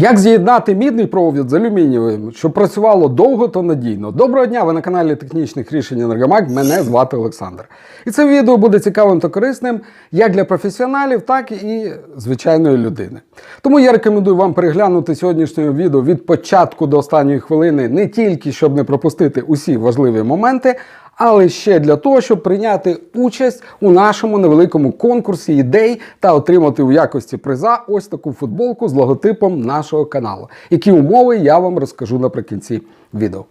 Як з'єднати мідний провід з алюмінієвим, щоб працювало довго та надійно? Доброго дня! Ви на каналі технічних рішень Енергомаг. Мене звати Олександр. І це відео буде цікавим та корисним як для професіоналів, так і звичайної людини. Тому я рекомендую вам переглянути сьогоднішнє відео від початку до останньої хвилини, не тільки щоб не пропустити усі важливі моменти, але ще для того, щоб прийняти участь у нашому невеликому конкурсі ідей та отримати у якості приза ось таку футболку з логотипом нашого каналу. Які умови я вам розкажу наприкінці відео.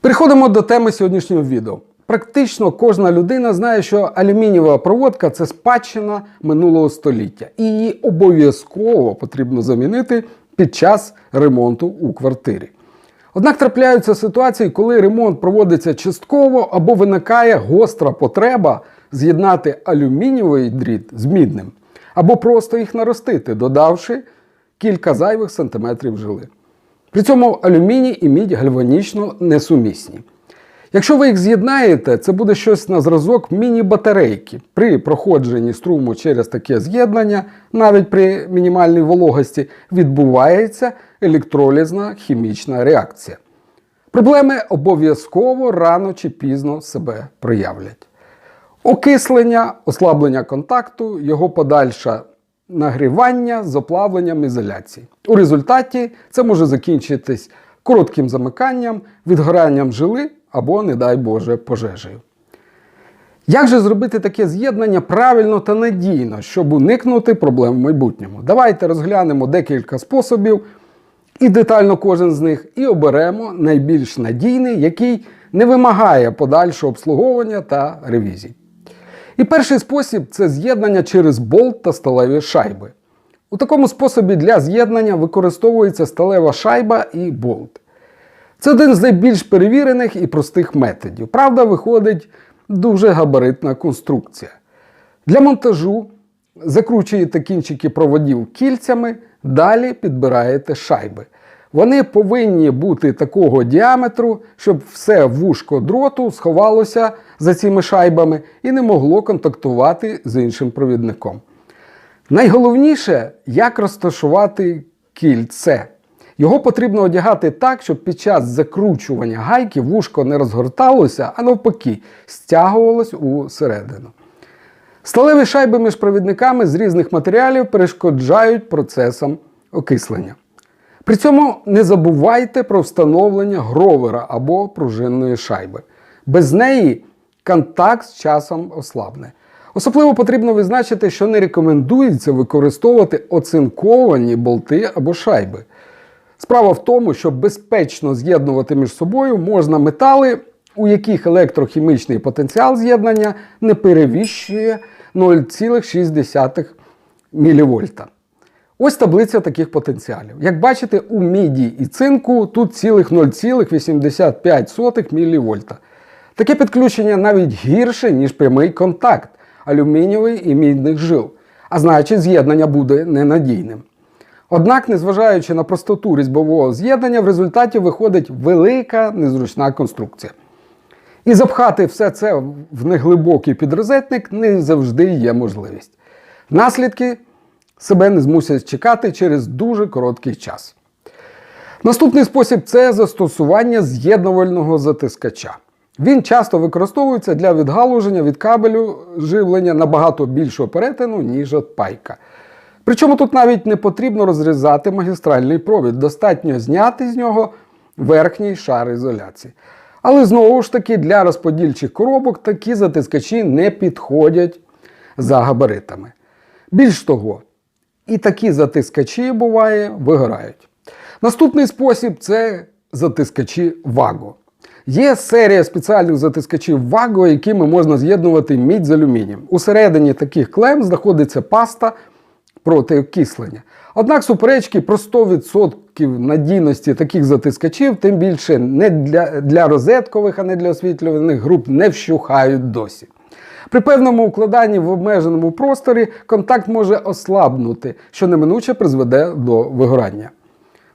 Переходимо до теми сьогоднішнього відео. Практично кожна людина знає, що алюмінієва проводка це спадщина минулого століття, і її обов'язково потрібно замінити під час ремонту у квартирі. Однак трапляються ситуації, коли ремонт проводиться частково або виникає гостра потреба з'єднати алюмінієвий дріт з мідним, або просто їх наростити, додавши кілька зайвих сантиметрів жили. При цьому алюміній і мідь гальванічно несумісні. Якщо ви їх з'єднаєте, це буде щось на зразок міні-батарейки. При проходженні струму через таке з'єднання, навіть при мінімальній вологості, відбувається електролізна хімічна реакція. Проблеми обов'язково рано чи пізно себе проявлять. Окислення, ослаблення контакту, його подальше нагрівання з оплавленням ізоляції. У результаті це може закінчитись коротким замиканням, відгоранням жили або, не дай Боже, пожежею. Як же зробити таке з'єднання правильно та надійно, щоб уникнути проблем в майбутньому? Давайте розглянемо декілька способів і детально кожен з них, і оберемо найбільш надійний, який не вимагає подальшого обслуговування та ревізій. І перший спосіб це з'єднання через болт та сталеві шайби. У такому способі для з'єднання використовується сталева шайба і болт. Це один з найбільш перевірених і простих методів. Правда, виходить дуже габаритна конструкція. Для монтажу закручуєте кінчики проводів кільцями, далі підбираєте шайби. Вони повинні бути такого діаметру, щоб все вушко дроту сховалося за цими шайбами і не могло контактувати з іншим провідником. Найголовніше, як розташувати кільце. Його потрібно одягати так, щоб під час закручування гайки вушко не розгорталося, а навпаки, стягувалось усередину. Сталеві шайби між провідниками з різних матеріалів перешкоджають процесам окислення. При цьому не забувайте про встановлення гровера або пружинної шайби. Без неї контакт з часом ослабне. Особливо потрібно визначити, що не рекомендується використовувати оцинковані болти або шайби. Справа в тому, що безпечно з'єднувати між собою можна метали, у яких електрохімічний потенціал з'єднання не перевищує 0,6 мВ. Ось таблиця таких потенціалів. Як бачите, у міді і цинку тут цілих 0,85 мВ. Таке підключення навіть гірше, ніж прямий контакт алюмінієвий і мідних жил, а значить, з'єднання буде ненадійним. Однак, незважаючи на простоту різьбового з'єднання, в результаті виходить велика незручна конструкція. І запхати все це в неглибокий підрозетник не завжди є можливість. Наслідки себе не змусять чекати через дуже короткий час. Наступний спосіб це застосування з'єднувального затискача. Він часто використовується для відгалуження від кабелю живлення набагато більшого перетину, ніж от пайка. Причому тут навіть не потрібно розрізати магістральний провід, достатньо зняти з нього верхній шар ізоляції. Але знову ж таки для розподільчих коробок такі затискачі не підходять за габаритами. Більш того, і такі затискачі буває вигорають. Наступний спосіб це затискачі Ваго. Є серія спеціальних затискачів Ваго, якими можна з'єднувати мідь з алюмінієм. Усередині таких клем знаходиться паста проти окислення. Однак суперечки про 100% надійності таких затискачів, тим більше не для, для розеткових, а не для освітлюваних груп, не вщухають досі. При певному укладанні в обмеженому просторі контакт може ослабнути, що неминуче призведе до вигорання.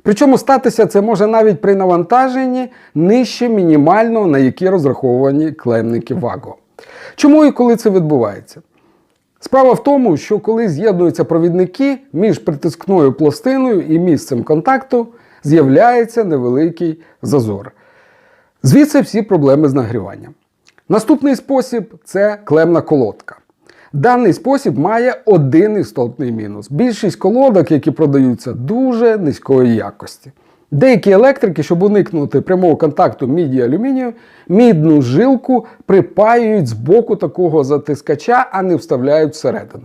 Причому статися це може навіть при навантаженні нижче мінімального, на які розраховані клемники ВАГО. Чому і коли це відбувається? Справа в тому, що коли з'єднуються провідники між притискною пластиною і місцем контакту, з'являється невеликий зазор. Звідси всі проблеми з нагріванням. Наступний спосіб це клемна колодка. Даний спосіб має один істотний мінус. Більшість колодок, які продаються, дуже низької якості. Деякі електрики, щоб уникнути прямого контакту міді алюмінію, мідну жилку припаюють з боку такого затискача, а не вставляють всередину.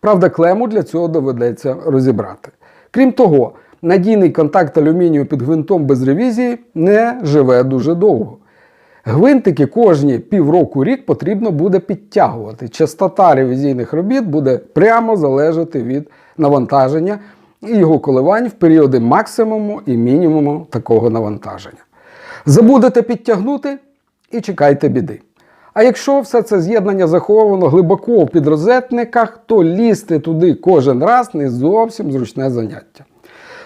Правда, клему для цього доведеться розібрати. Крім того, надійний контакт алюмінію під гвинтом без ревізії не живе дуже довго. Гвинтики кожні півроку рік потрібно буде підтягувати. Частота ревізійних робіт буде прямо залежати від навантаження і його коливань в періоди максимуму і мінімуму такого навантаження. Забудете підтягнути і чекайте біди. А якщо все це з'єднання заховано глибоко у підрозетниках, то лізти туди кожен раз не зовсім зручне заняття.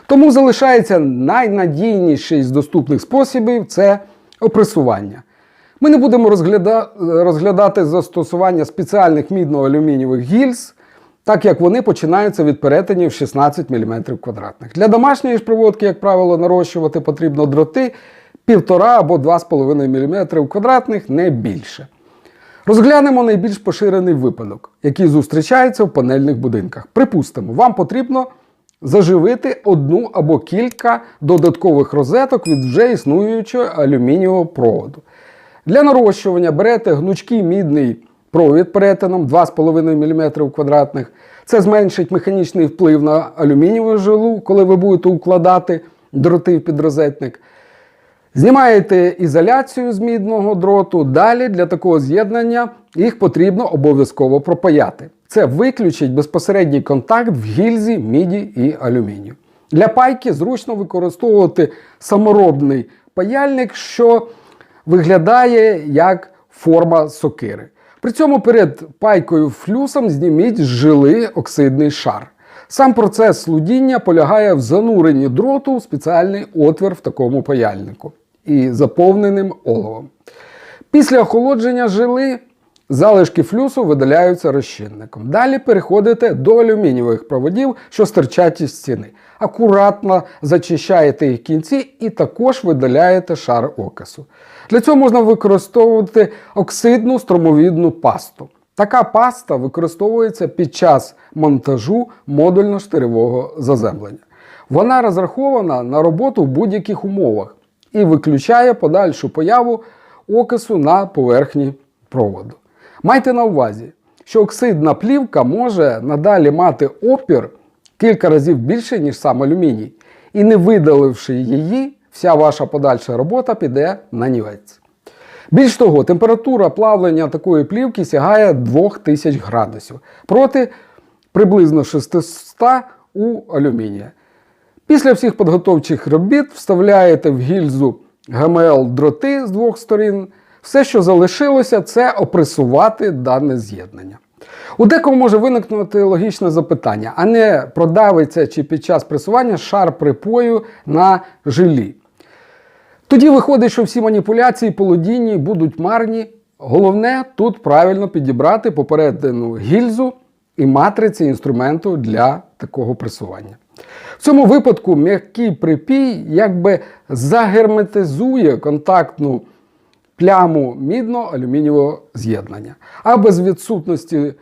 Тому залишається найнадійніший з доступних способів це опресування. Ми не будемо розгляда... розглядати застосування спеціальних мідно-алюмінієвих гільз, так як вони починаються від перетинів 16 мм квадратних. Для домашньої ж проводки, як правило, нарощувати потрібно дроти 1,5 або 2,5 мм квадратних, не більше. Розглянемо найбільш поширений випадок, який зустрічається в панельних будинках. Припустимо, вам потрібно заживити одну або кілька додаткових розеток від вже існуючого алюмінієвого проводу. Для нарощування берете гнучкий мідний провід перетином 2,5 мм квадратних. Це зменшить механічний вплив на алюмінієву жилу, коли ви будете укладати дроти в підрозетник. Знімаєте ізоляцію з мідного дроту. Далі для такого з'єднання їх потрібно обов'язково пропаяти. Це виключить безпосередній контакт в гільзі, міді і алюмінію. Для пайки зручно використовувати саморобний паяльник, що виглядає як форма сокири. При цьому перед пайкою флюсом зніміть жили оксидний шар. Сам процес слудіння полягає в зануренні дроту у спеціальний отвір в такому паяльнику і заповненим оловом. Після охолодження жили залишки флюсу видаляються розчинником. Далі переходите до алюмінієвих проводів, що стирчать із стіни. Акуратно зачищаєте їх кінці і також видаляєте шар окису. Для цього можна використовувати оксидну стромовідну пасту. Така паста використовується під час монтажу модульно-штиревого заземлення. Вона розрахована на роботу в будь-яких умовах і виключає подальшу появу окису на поверхні проводу. Майте на увазі, що оксидна плівка може надалі мати опір кілька разів більше, ніж сам алюміній, і не видаливши її, вся ваша подальша робота піде на нівець. Більш того, температура плавлення такої плівки сягає 2000 градусів проти приблизно 600 у алюмінія. Після всіх підготовчих робіт вставляєте в гільзу ГМЛ дроти з двох сторін. Все, що залишилося, це опресувати дане з'єднання. У декого може виникнути логічне запитання, а не продавиться чи під час пресування шар припою на жилі. Тоді виходить, що всі маніпуляції полудінні будуть марні. Головне тут правильно підібрати попередину гільзу і матриці інструменту для такого пресування. В цьому випадку м'який припій якби загерметизує контактну пляму мідно-алюмінієвого з'єднання. А без відсутності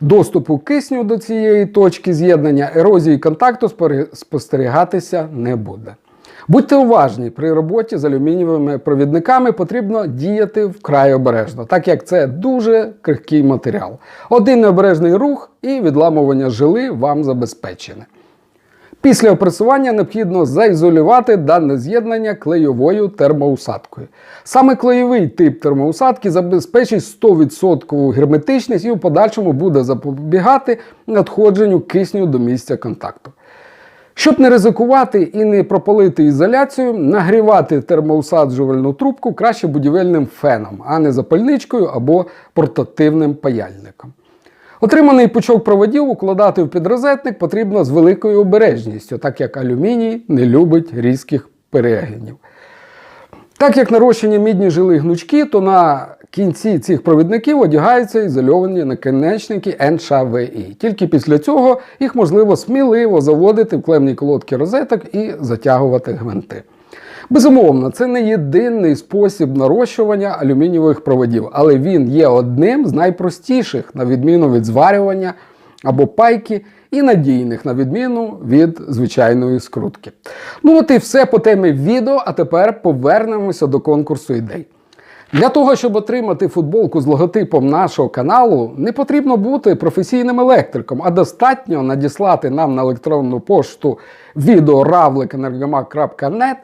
доступу кисню до цієї точки з'єднання ерозії контакту спостерігатися не буде. Будьте уважні, при роботі з алюмінієвими провідниками потрібно діяти вкрай обережно, так як це дуже крихкий матеріал. Один необережний рух і відламування жили вам забезпечене. Після опресування необхідно заізолювати дане з'єднання клейовою термоусадкою. Саме клейовий тип термоусадки забезпечить 100% герметичність і в подальшому буде запобігати надходженню кисню до місця контакту. Щоб не ризикувати і не пропалити ізоляцію, нагрівати термоусаджувальну трубку краще будівельним феном, а не запальничкою або портативним паяльником. Отриманий пучок проводів укладати в підрозетник потрібно з великою обережністю, так як алюміній не любить різких перегинів. Так як нарощені мідні жили гнучки, то на кінці цих провідників одягаються ізольовані наконечники НШВІ. Тільки після цього їх можливо сміливо заводити в клемні колодки розеток і затягувати гвинти. Безумовно, це не єдиний спосіб нарощування алюмінієвих проводів, але він є одним з найпростіших, на відміну від зварювання або пайки, і надійних, на відміну від звичайної скрутки. Ну от і все по темі відео, а тепер повернемося до конкурсу ідей. Для того, щоб отримати футболку з логотипом нашого каналу, не потрібно бути професійним електриком, а достатньо надіслати нам на електронну пошту відеоравлик.energomac.net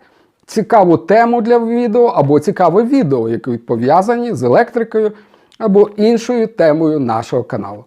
цікаву тему для відео або цікаве відео, які пов'язані з електрикою або іншою темою нашого каналу.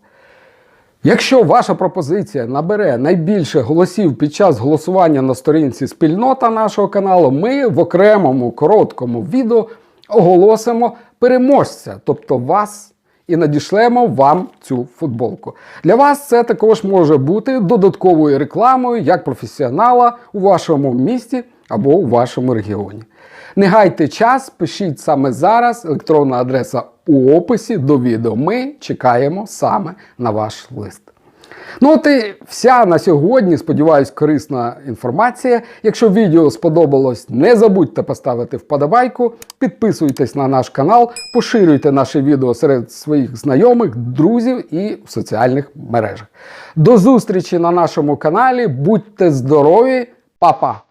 Якщо ваша пропозиція набере найбільше голосів під час голосування на сторінці спільнота нашого каналу, ми в окремому короткому відео оголосимо переможця, тобто вас, і надішлемо вам цю футболку. Для вас це також може бути додатковою рекламою як професіонала у вашому місті або у вашому регіоні. Не гайте час, пишіть саме зараз. Електронна адреса у описі до відео. Ми чекаємо саме на ваш лист. Ну от і вся на сьогодні, сподіваюсь, корисна інформація. Якщо відео сподобалось, не забудьте поставити вподобайку, підписуйтесь на наш канал, поширюйте наше відео серед своїх знайомих, друзів і в соціальних мережах. До зустрічі на нашому каналі. Будьте здорові, Па-па!